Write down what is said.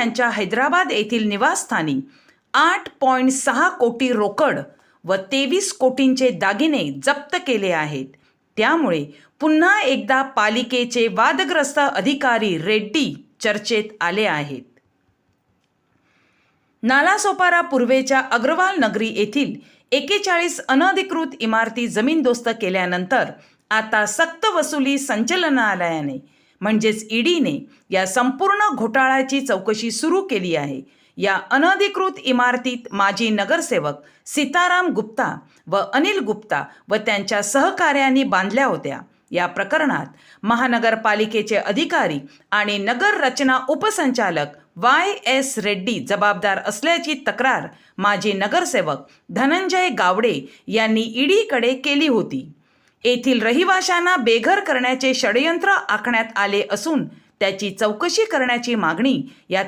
यांच्या हैदराबाद येथील निवासस्थानी आठ पॉईंट सहा कोटी रोकड व तेवीस कोटींचे दागिने जप्त केले आहेत. त्यामुळे पुन्हा एकदा पालिकेचे वादग्रस्त अधिकारी रेड्डी चर्चेत आले आहेत. नालासोपारा पूर्वेच्या अग्रवाल नगरी येथील एकेचाळीस अनधिकृत इमारती जमीनदोस्त केल्यानंतर आता सक्त वसुली संचलनालयाने म्हणजेच ईडीने या संपूर्ण घोटाळ्याची चौकशी सुरू केली आहे. या अनधिकृत इमारतीत माजी नगरसेवक सीताराम गुप्ता व अनिल गुप्ता व त्यांच्या सहकार्यांनी बांधल्या होत्या. या प्रकरणात महानगरपालिकेचे अधिकारी आणि नगर रचना उपसंचालक वाय एस रेड्डी जबाबदार असल्याची तक्रार माजी नगरसेवक धनंजय गावडे यांनी ईडीकडे केली होती. येथील रहिवाशांना बेघर करण्याचे षडयंत्र आखण्यात आले असून त्याची चौकशी करण्याची मागणी या